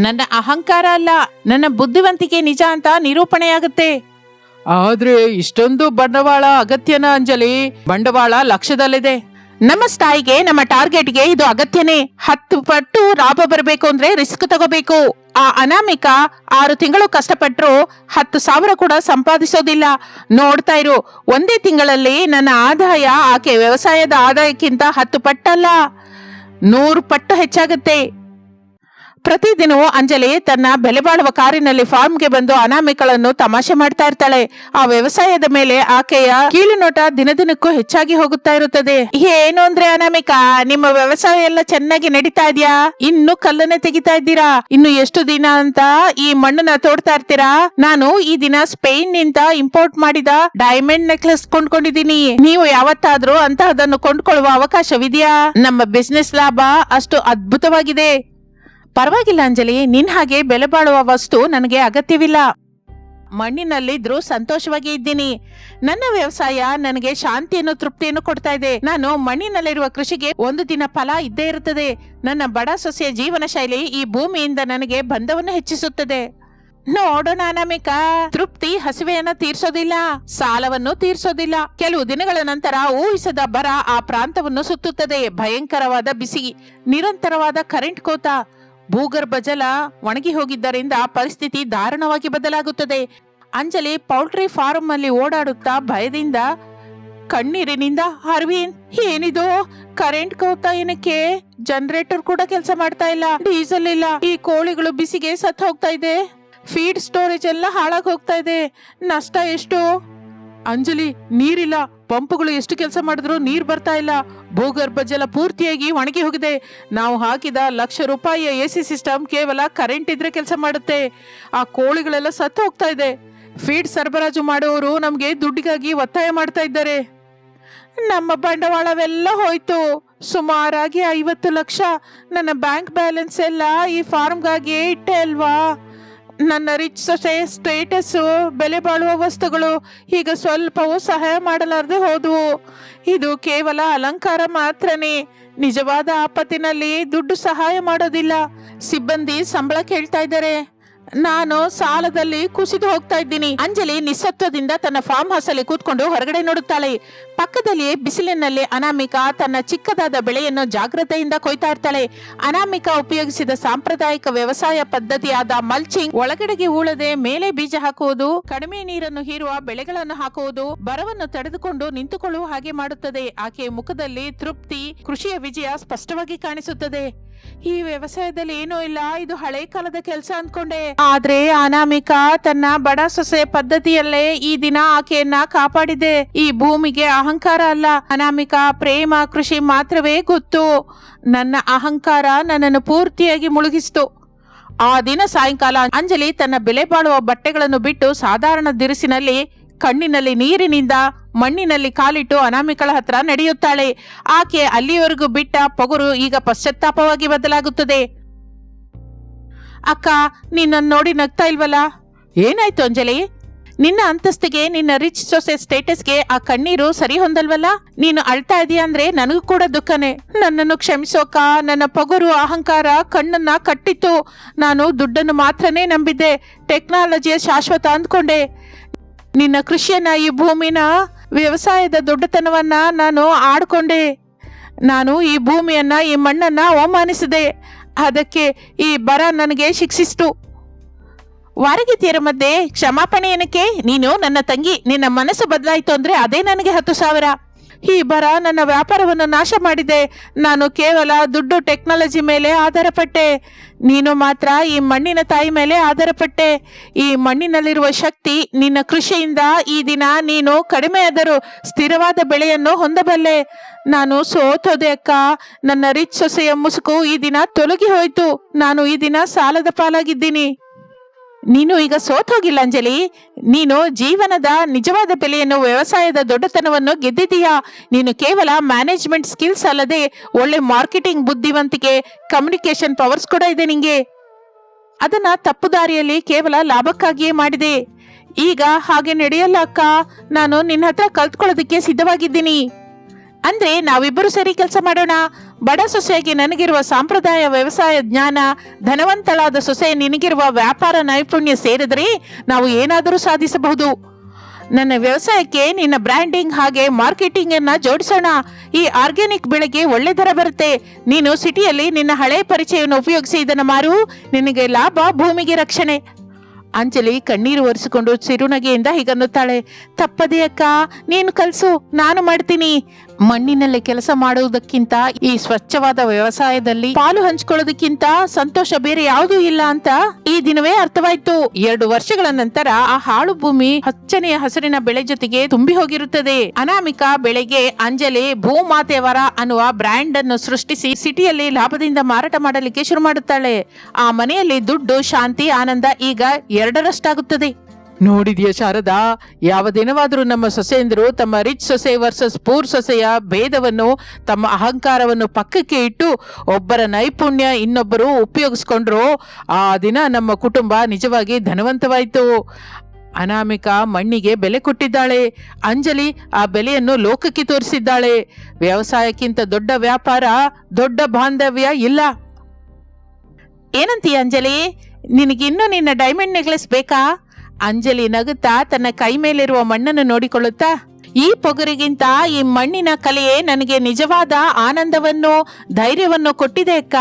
ನನ್ನ ಅಹಂಕಾರ ಅಲ್ಲ, ನನ್ನ ಬುದ್ಧಿವಂತಿಕೆ ನಿಜ ಅಂತ ನಿರೂಪಣೆಯಾಗುತ್ತೆ. ಆದ್ರೆ ಇಷ್ಟೊಂದು ಬಂಡವಾಳ ಅಗತ್ಯನ ಅಂಜಲಿ, ಬಂಡವಾಳ ಲಕ್ಷದಲ್ಲಿದೆ ನಮ್ಮ ಸ್ಥಾಯಿಗೆ, ನಮ್ಮ ಟಾರ್ಗೆಟ್ಗೆ ಇದು ಅಗತ್ಯನೇ. ಹತ್ತು ಪಟ್ಟು ಲಾಭ ಬರಬೇಕು ಅಂದ್ರೆ ರಿಸ್ಕ್ ತಗೋಬೇಕು. ಆ ಅನಾಮಿಕ ಆರು ತಿಂಗಳು ಕಷ್ಟಪಟ್ಟರು ಹತ್ತು ಸಾವಿರ ಕೂಡ ಸಂಪಾದಿಸೋದಿಲ್ಲ. ನೋಡ್ತಾ ಇರು, ಒಂದೇ ತಿಂಗಳಲ್ಲಿ ನನ್ನ ಆದಾಯ ಆಕೆ ವ್ಯವಸಾಯದ ಆದಾಯಕ್ಕಿಂತ ಹತ್ತು ಪಟ್ಟಲ್ಲ. ನೂರು ಪಟ್ಟು ಹೆಚ್ಚಾಗುತ್ತೆ. ಪ್ರತಿದಿನವೂ ಅಂಜಲಿ ತನ್ನ ಬೆಲೆ ಬಾಳುವ ಕಾರಿನಲ್ಲಿ ಫಾರ್ಮ್ಗೆ ಬಂದು ಅನಾಮಿಕಳನ್ನು ತಮಾಷೆ ಮಾಡ್ತಾ ಇರ್ತಾಳೆ. ಆ ವ್ಯವಸಾಯದ ಮೇಲೆ ಆಕೆಯ ಕೀಳು ನೋಟ ದಿನದಿನಕ್ಕೂ ಹೆಚ್ಚಾಗಿ ಹೋಗುತ್ತಾ ಇರುತ್ತದೆ. ಏನು ಅಂದ್ರೆ ಅನಾಮಿಕ? ನಿಮ್ಮ ವ್ಯವಸಾಯ ಎಲ್ಲ ಚೆನ್ನಾಗಿ ನಡೀತಾ ಇದೆಯಾ? ಇನ್ನು ಕಲ್ಲನೆ ತೆಗಿತಾ ಇದ್ದೀರಾ? ಇನ್ನು ಎಷ್ಟು ದಿನ ಅಂತ ಈ ಮಣ್ಣನ್ನ ತೋಡ್ತಾ ಇರ್ತೀರಾ? ನಾನು ಈ ದಿನ ಸ್ಪೇನ್ನಿಂದ ಇಂಪೋರ್ಟ್ ಮಾಡಿದ ಡೈಮಂಡ್ ನೆಕ್ಲೆಸ್ ಕೊಂಡ್ಕೊಂಡಿದ್ದೀನಿ. ನೀವು ಯಾವತ್ತಾದ್ರೂ ಅಂತ ಅದನ್ನು ಕೊಂಡ್ಕೊಳ್ಳುವ ಅವಕಾಶವಿದೆಯಾ? ನಮ್ಮ ಬಿಸ್ನೆಸ್ ಲಾಭ ಅಷ್ಟು ಅದ್ಭುತವಾಗಿದೆ. ಪರವಾಗಿಲ್ಲ ಅಂಜಲಿ, ನಿನ್ ಹಾಗೆ ಬೆಲೆ ಬಾಳುವ ವಸ್ತು ನನಗೆ ಅಗತ್ಯವಿಲ್ಲ. ಮಣ್ಣಿನಲ್ಲಿದ್ರೂ ಸಂತೋಷವಾಗಿ ಇದ್ದೀನಿ. ನನ್ನ ವ್ಯವಸಾಯ ನನಗೆ ಶಾಂತಿಯನ್ನು ತೃಪ್ತಿಯನ್ನು ಕೊಡ್ತಾ ಇದೆ. ನಾನು ಮಣ್ಣಿನಲ್ಲಿರುವ ಕೃಷಿಗೆ ಒಂದು ದಿನ ಫಲ ಇದ್ದೇ ಇರುತ್ತದೆ. ನನ್ನ ಬಡ ಸೊಸೆಯ ಜೀವನ ಶೈಲಿ ಈ ಭೂಮಿಯಿಂದ ನನಗೆ ಬಂಧವನ್ನು ಹೆಚ್ಚಿಸುತ್ತದೆ. ನೋಡೋಣ ಅನಾಮಿಕಾ ತೃಪ್ತಿ ಹಸಿವೆಯನ್ನ ತೀರ್ಸೋದಿಲ್ಲ, ಸಾಲವನ್ನು ತೀರ್ಸೋದಿಲ್ಲ. ಕೆಲವು ದಿನಗಳ ನಂತರ ಊಹಿಸದ ಬರ ಆ ಪ್ರಾಂತವನ್ನು ಸುತ್ತುತ್ತದೆ. ಭಯಂಕರವಾದ ಬಿಸಿ, ನಿರಂತರವಾದ ಕರೆಂಟ್ ಕೋತ. ಭೂಗರ್ಭ ಜಲ ಒಣಗಿ ಹೋಗಿದ್ದರಿಂದ ಪರಿಸ್ಥಿತಿ ದಾರುಣವಾಗಿ ಬದಲಾಗುತ್ತದೆ. ಅಂಜಲಿ ಪೌಲ್ಟ್ರಿ ಫಾರ್ಮ್ ಅಲ್ಲಿ ಓಡಾಡುತ್ತಾ ಭಯದಿಂದ ಕಣ್ಣೀರಿನಿಂದ ಅರವಿಂದ್, ಏನಿದು? ಕರೆಂಟ್ ಕೋತ ಏನಕ್ಕೆ? ಜನರೇಟರ್ ಕೂಡ ಕೆಲಸ ಮಾಡ್ತಾ ಇಲ್ಲ, ಡೀಸೆಲ್ ಇಲ್ಲ, ಈ ಕೋಳಿಗಳು ಬಿಸಿಗೆ ಸತ್ ಹೋಗ್ತಾ ಇದೆ, ಫೀಡ್ ಸ್ಟೋರೇಜ್ ಎಲ್ಲ ಹಾಳಾಗಿ ಹೋಗ್ತಾ ಇದೆ, ನಷ್ಟ ಎಷ್ಟು? ಅಂಜಲಿ, ನೀರಿಲ್ಲ ಪಂಪ್ಗಳು ಎಷ್ಟು ಕೆಲಸ ಮಾಡಿದ್ರು ನೀರು ಬರ್ತಾ ಇಲ್ಲ. ಭೂಗರ್ಭ ಜಲ ಪೂರ್ತಿಯಾಗಿ ಒಣಗಿ ಹೋಗಿದೆ. ನಾವು ಹಾಕಿದ ಲಕ್ಷ ರೂಪಾಯಿಯ ಎ ಸಿ ಸಿಸ್ಟಮ್ ಕೇವಲ ಕರೆಂಟ್ ಇದ್ರೆ ಕೆಲಸ ಮಾಡುತ್ತೆ. ಆ ಕೋಳಿಗಳೆಲ್ಲ ಸತ್ತು ಹೋಗ್ತಾ ಇದೆ. ಫೀಡ್ ಸರಬರಾಜು ಮಾಡುವವರು ನಮಗೆ ದುಡ್ಡಿಗಾಗಿ ಒತ್ತಾಯ ಮಾಡ್ತಾ ಇದ್ದಾರೆ. ನಮ್ಮ ಬಂಡವಾಳವೆಲ್ಲ ಹೋಯ್ತು. ಸುಮಾರಾಗಿ ಐವತ್ತು ಲಕ್ಷ. ನನ್ನ ಬ್ಯಾಂಕ್ ಬ್ಯಾಲೆನ್ಸ್ ಎಲ್ಲ ಈ ಫಾರ್ಮ್ಗಾಗಿಯೇ ಇಟ್ಟೆ ಅಲ್ವಾ? ನನ್ನ ರಿಚ್ ಸೊಸೆ ಸ್ಟೇಟಸ್ಸು ಬೆಲೆ ಬಾಳುವ ವಸ್ತುಗಳು ಈಗ ಸ್ವಲ್ಪವೂ ಸಹಾಯ ಮಾಡಲಾರದೆ ಹೋದವು. ಇದು ಕೇವಲ ಅಲಂಕಾರ ಮಾತ್ರನೇ. ನಿಜವಾದ ಆಪತ್ತಿನಲ್ಲಿ ದುಡ್ಡು ಸಹಾಯ ಮಾಡೋದಿಲ್ಲ. ಸಿಬ್ಬಂದಿ ಸಂಬಳ ಕೇಳ್ತಾ ಇದ್ದಾರೆ. ನಾನು ಸಾಲದಲ್ಲಿ ಕುಸಿದು ಹೋಗ್ತಾ ಇದ್ದೀನಿ. ಅಂಜಲಿ ನಿಸ್ಸತ್ವದಿಂದ ತನ್ನ ಫಾರ್ಮ್ ಹೌಸ್ ಅಲ್ಲಿ ಕೂತ್ಕೊಂಡು ಹೊರಗಡೆ ನೋಡುತ್ತಾಳೆ. ಪಕ್ಕದಲ್ಲಿಯೇ ಬಿಸಿಲಿನಲ್ಲಿ ಅನಾಮಿಕಾ ತನ್ನ ಚಿಕ್ಕದಾದ ಬೆಳೆಯನ್ನು ಜಾಗ್ರತೆಯಿಂದ ಕೊಯ್ತಾ ಇರ್ತಾಳೆ. ಅನಾಮಿಕಾ ಉಪಯೋಗಿಸಿದ ಸಾಂಪ್ರದಾಯಿಕ ವ್ಯವಸಾಯ ಪದ್ಧತಿಯಾದ ಮಲ್ಚಿಂಗ್ ಒಳಗಡೆಗೆ ಉಳದೆ ಮೇಲೆ ಬೀಜ ಹಾಕುವುದು, ಕಡಿಮೆ ನೀರನ್ನು ಹೀರುವ ಬೆಳೆಗಳನ್ನು ಹಾಕುವುದು ಬರವನ್ನು ತಡೆದುಕೊಂಡು ನಿಂತುಕೊಳ್ಳುವ ಹಾಗೆ ಮಾಡುತ್ತದೆ. ಆಕೆಯ ಮುಖದಲ್ಲಿ ತೃಪ್ತಿ, ಕೃಷಿಯ ವಿಜಯ ಸ್ಪಷ್ಟವಾಗಿ ಕಾಣಿಸುತ್ತದೆ. ಈ ವ್ಯವಸಾಯದಲ್ಲಿ ಏನೂ ಇಲ್ಲ, ಇದು ಹಳೆ ಕಾಲದ ಕೆಲಸ ಅಂದ್ಕೊಂಡೆ. ಆದ್ರೆ ಅನಾಮಿಕಾ ತನ್ನ ಬಡ ಸೊಸೆ ಪದ್ಧತಿಯಲ್ಲೇ ಈ ದಿನ ಆಕೆಯನ್ನ ಕಾಪಾಡಿದೆ. ಈ ಭೂಮಿಗೆ ಅಹಂಕಾರ ಅಲ್ಲ, ಅನಾಮಿಕಾ ಪ್ರೇಮ, ಕೃಷಿ ಮಾತ್ರವೇ ಗೊತ್ತು. ನನ್ನ ಅಹಂಕಾರ ನನ್ನನ್ನು ಪೂರ್ತಿಯಾಗಿ ಮುಳುಗಿಸಿತು. ಆ ದಿನ ಸಾಯಂಕಾಲ ಅಂಜಲಿ ತನ್ನ ಬೆಲೆ ಬಾಳುವ ಬಟ್ಟೆಗಳನ್ನು ಬಿಟ್ಟು ಸಾಧಾರಣ ದಿರಿಸಿನಲ್ಲಿ ಕಣ್ಣಿನಲ್ಲಿ ನೀರಿನಿಂದ ಮಣ್ಣಿನಲ್ಲಿ ಕಾಲಿಟ್ಟು ಅನಾಮಿಕಳ ಹತ್ರ ನಡೆಯುತ್ತಾಳೆ. ಆಕೆ ಅಲ್ಲಿಯವರೆಗೂ ಬಿಟ್ಟ ಪೊಗರು ಈಗ ಪಶ್ಚಾತ್ತಾಪವಾಗಿ ಬದಲಾಗುತ್ತದೆ. ಅಕ್ಕ, ನಿನ್ನನ್ನು ನೋಡಿ ನಗ್ತಾ ಇಲ್ವಲ್ಲ? ಏನಾಯ್ತು ಅಂಜಲಿ? ನಿನ್ನ ಅಂತಸ್ತಿಗೆ, ನಿನ್ನ ರಿಚ್ ಸೊಸೆ ಸ್ಟೇಟಸ್ಗೆ ಆ ಕಣ್ಣೀರು ಸರಿ ಹೊಂದಲ್ವಲ್ಲ? ನೀನು ಅಳ್ತಾ ಇದೀಯ ಅಂದ್ರೆ ನನಗೂ ಕೂಡ ದುಃಖನೇ. ನನ್ನನ್ನು ಕ್ಷಮಿಸೋಕ, ನನ್ನ ಪೊಗರು ಅಹಂಕಾರ ಕಣ್ಣನ್ನ ಕಟ್ಟಿತ್ತು. ನಾನು ದುಡ್ಡನ್ನು ಮಾತ್ರನೇ ನಂಬಿದ್ದೆ. ಟೆಕ್ನಾಲಜಿಯ ಶಾಶ್ವತ ಅಂದ್ಕೊಂಡೆ. ನಿನ್ನ ಕೃಷಿಯನ್ನ, ಈ ಭೂಮಿನ, ವ್ಯವಸಾಯದ ದೊಡ್ಡತನವನ್ನ ನಾನು ಆಡ್ಕೊಂಡೆ. ನಾನು ಈ ಭೂಮಿಯನ್ನ, ಈ ಮಣ್ಣನ್ನ ಅವಮಾನಿಸಿದೆ. ಅದಕ್ಕೆ ಈ ಬರ ನನಗೆ ಶಿಕ್ಷಿಸ್ತು. ವಾರಗೀತಿಯರ ಮಧ್ಯೆ ಕ್ಷಮಾಪಣೆ ಏನಕ್ಕೆ ನೀನು ನನ್ನ ತಂಗಿ, ನಿನ್ನ ಮನಸ್ಸು ಬದಲಾಯಿತು ಅಂದ್ರೆ ಅದೇ ನನಗೆ ಹತ್ತು ಸಾವಿರ. ಈ ಬರ ನನ್ನ ವ್ಯಾಪಾರವನ್ನು ನಾಶ ಮಾಡಿದೆ. ನಾನು ಕೇವಲ ದುಡ್ಡು ಟೆಕ್ನಾಲಜಿ ಮೇಲೆ ಆಧಾರಪಟ್ಟೆ. ನೀನು ಮಾತ್ರ ಈ ಮಣ್ಣಿನ ತಾಯಿ ಮೇಲೆ ಆಧಾರಪಟ್ಟೆ. ಈ ಮಣ್ಣಿನಲ್ಲಿರುವ ಶಕ್ತಿ ನಿನ್ನ ಕೃಷಿಯಿಂದ ಈ ದಿನ ನೀನು ಕಡಿಮೆಯಾದರೂ ಸ್ಥಿರವಾದ ಬೆಳೆಯನ್ನು ಹೊಂದಬಲ್ಲೆ. ನಾನು ಸೋತೋದೆ ಅಕ್ಕ. ನನ್ನ ರಿಚ್ ಸೊಸೆಯ ಮುಸುಕು ಈ ದಿನ ತೊಲಗಿ ಹೋಯ್ತು. ನಾನು ಈ ದಿನ ಸಾಲದ ಪಾಲಾಗಿದ್ದೀನಿ. ನೀನು ಈಗ ಸೋತೋಗಿಲ್ಲ ಅಂಜಲಿ. ನೀನು ಜೀವನದ ನಿಜವಾದ ಬೆಲೆಯನ್ನು ವ್ಯವಸಾಯದ ದೊಡ್ಡತನವನ್ನು ಗೆದ್ದಿದೀಯಾ ನೀನು ಕೇವಲ ಮ್ಯಾನೇಜ್ಮೆಂಟ್ ಸ್ಕಿಲ್ಸ್ ಅಲ್ಲದೆ ಒಳ್ಳೆ ಮಾರ್ಕೆಟಿಂಗ್ ಬುದ್ಧಿವಂತಿಕೆ ಕಮ್ಯುನಿಕೇಶನ್ ಪವರ್ಸ್ ಕೂಡ ಇದೆ ನಿಂಗೆ. ಅದನ್ನ ತಪ್ಪು ದಾರಿಯಲ್ಲಿ ಕೇವಲ ಲಾಭಕ್ಕಾಗಿಯೇ ಮಾಡಿದೆ. ಈಗ ಹಾಗೆ ನಡೆಯಲ್ಲ ಅಕ್ಕ. ನಾನು ನಿನ್ನ ಹತ್ರ ಕಲ್ತ್ಕೊಳ್ಳೋದಕ್ಕೆ ಸಿದ್ಧವಾಗಿದ್ದೀನಿ. ಅಂದ್ರೆ ನಾವಿಬ್ಬರು ಸೇರಿ ಕೆಲಸ ಮಾಡೋಣ. ಬಡ ಸೊಸೆಯಾಗಿ ನನಗಿರುವ ಸಾಂಪ್ರದಾಯ ವ್ಯವಸಾಯ ಜ್ಞಾನ, ಧನವಂತಳಾದ ಸೊಸೆ ನಿನಗಿರುವ ವ್ಯಾಪಾರ ನೈಪುಣ್ಯ ಸೇರಿದರೆ ನಾವು ಏನಾದರೂ ಸಾಧಿಸಬಹುದು. ನನ್ನ ವ್ಯವಸಾಯಕ್ಕೆ ನಿನ್ನ ಬ್ರ್ಯಾಂಡಿಂಗ್ ಹಾಗೆ ಮಾರ್ಕೆಟಿಂಗ್ ಅನ್ನ ಜೋಡಿಸೋಣ. ಈ ಆರ್ಗ್ಯಾನಿಕ್ ಬೆಳೆಗೆ ಒಳ್ಳೆ ದರ ಬರುತ್ತೆ. ನೀನು ಸಿಟಿಯಲ್ಲಿ ನಿನ್ನ ಹಳೆ ಪರಿಚಯವನ್ನು ಉಪಯೋಗಿಸಿ ಇದನ್ನು ಮಾರು ನಿನಗೆ ಲಾಭ ಭೂಮಿಗೆ ರಕ್ಷಣೆ. ಅಂಜಲಿ ಕಣ್ಣೀರು ಒರೆಸಿಕೊಂಡು ಚಿರುನಗೆಯಿಂದ ಹೀಗನ್ನುತ್ತಾಳೆ, ತಪ್ಪದೇ ಅಕ್ಕ, ನೀನು ಕಲಸು, ನಾನು ಮಾಡ್ತೀನಿ. ಮಣ್ಣಿನಲ್ಲಿ ಕೆಲಸ ಮಾಡುವುದಕ್ಕಿಂತ ಈ ಸ್ವಚ್ಛವಾದ ವ್ಯವಸಾಯದಲ್ಲಿ ಪಾಲು ಹಂಚ್ಕೊಳ್ಳೋದಕ್ಕಿಂತ ಸಂತೋಷ ಬೇರೆ ಯಾವುದೂ ಇಲ್ಲ ಅಂತ ಈ ದಿನವೇ ಅರ್ಥವಾಯ್ತು. ಎರಡು ವರ್ಷಗಳ ನಂತರ ಆ ಹಾಳು ಭೂಮಿ ಹಚ್ಚನೆಯ ಹಸಿರಿನ ಬೆಳೆ ಜೊತೆಗೆ ತುಂಬಿ ಹೋಗಿರುತ್ತದೆ. ಅನಾಮಿಕ ಬೆಳೆಗೆ ಅಂಜಲಿ ಭೂಮಾತೆಯವರ ಅನ್ನುವ ಬ್ರ್ಯಾಂಡ್ ಅನ್ನು ಸೃಷ್ಟಿಸಿ ಸಿಟಿಯಲ್ಲಿ ಲಾಭದಿಂದ ಮಾರಾಟ ಮಾಡಲಿಕ್ಕೆ ಶುರು ಮಾಡುತ್ತಾಳೆ. ಆ ಮನೆಯಲ್ಲಿ ದುಡ್ಡು, ಶಾಂತಿ, ಆನಂದ ಈಗ ಎರಡರಷ್ಟಾಗುತ್ತದೆ. ನೋಡಿದ್ಯಾ ಶಾರದಾ? ಯಾವ ದಿನವಾದರೂ ನಮ್ಮ ಸೊಸೆಯಂದರು ತಮ್ಮ ರಿಚ್ ಸೊಸೆ ವರ್ಸಸ್ ಪೂರ್ ಸೊಸೆಯ ಭೇದವನ್ನು ತಮ್ಮ ಅಹಂಕಾರವನ್ನು ಪಕ್ಕಕ್ಕೆ ಇಟ್ಟು ಒಬ್ಬರ ನೈಪುಣ್ಯ ಇನ್ನೊಬ್ಬರು ಉಪಯೋಗಿಸ್ಕೊಂಡ್ರು ಆ ದಿನ ನಮ್ಮ ಕುಟುಂಬ ನಿಜವಾಗಿ ಧನವಂತವಾಯಿತು. ಅನಾಮಿಕ ಮಣ್ಣಿಗೆ ಬೆಲೆ ಕೊಟ್ಟಿದ್ದಾಳೆ. ಅಂಜಲಿ ಆ ಬೆಲೆಯನ್ನು ಲೋಕಕ್ಕೆ ತೋರಿಸಿದ್ದಾಳೆ. ವ್ಯವಸಾಯಕ್ಕಿಂತ ದೊಡ್ಡ ವ್ಯಾಪಾರ ದೊಡ್ಡ ಬಾಂಧವ್ಯ ಇಲ್ಲ. ಏನಂತೀಯ ಅಂಜಲಿ? ನಿನಗಿನ್ನೂ ನಿನ್ನ ಡೈಮಂಡ್ ನೆಕ್ಲೆಸ್ ಬೇಕಾ? ಅಂಜಲಿ ನಗುತ್ತಾ ತನ್ನ ಕೈ ಮೇಲಿರುವ ಮಣ್ಣನ್ನು ನೋಡಿಕೊಳ್ಳುತ್ತಾ, ಈ ಪೊಗರಿಗಿಂತ ಈ ಮಣ್ಣಿನ ಕಲೆಯೇ ನನಗೆ ನಿಜವಾದ ಆನಂದವನ್ನು, ಧೈರ್ಯವನ್ನು ಕೊಟ್ಟಿದೆ ಅಕ್ಕ.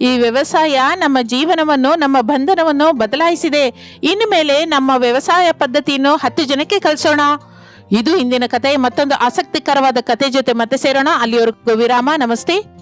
ಈ ವ್ಯವಸಾಯ ನಮ್ಮ ಜೀವನವನ್ನು, ನಮ್ಮ ಬಂಧನವನ್ನು ಬದಲಾಯಿಸಿದೆ. ಇನ್ನು ಮೇಲೆ ನಮ್ಮ ವ್ಯವಸಾಯ ಪದ್ಧತಿಯನ್ನು ಹತ್ತು ಜನಕ್ಕೆ ಕಲಿಸೋಣ ಇದು ಇಂದಿನ ಕತೆ ಮತ್ತೊಂದು ಆಸಕ್ತಿಕರವಾದ ಕತೆ ಜೊತೆ ಮತ್ತೆ ಸೇರೋಣ. ಅಲ್ಲಿವರೆಗೂ ವಿರಾಮ. ನಮಸ್ತೆ.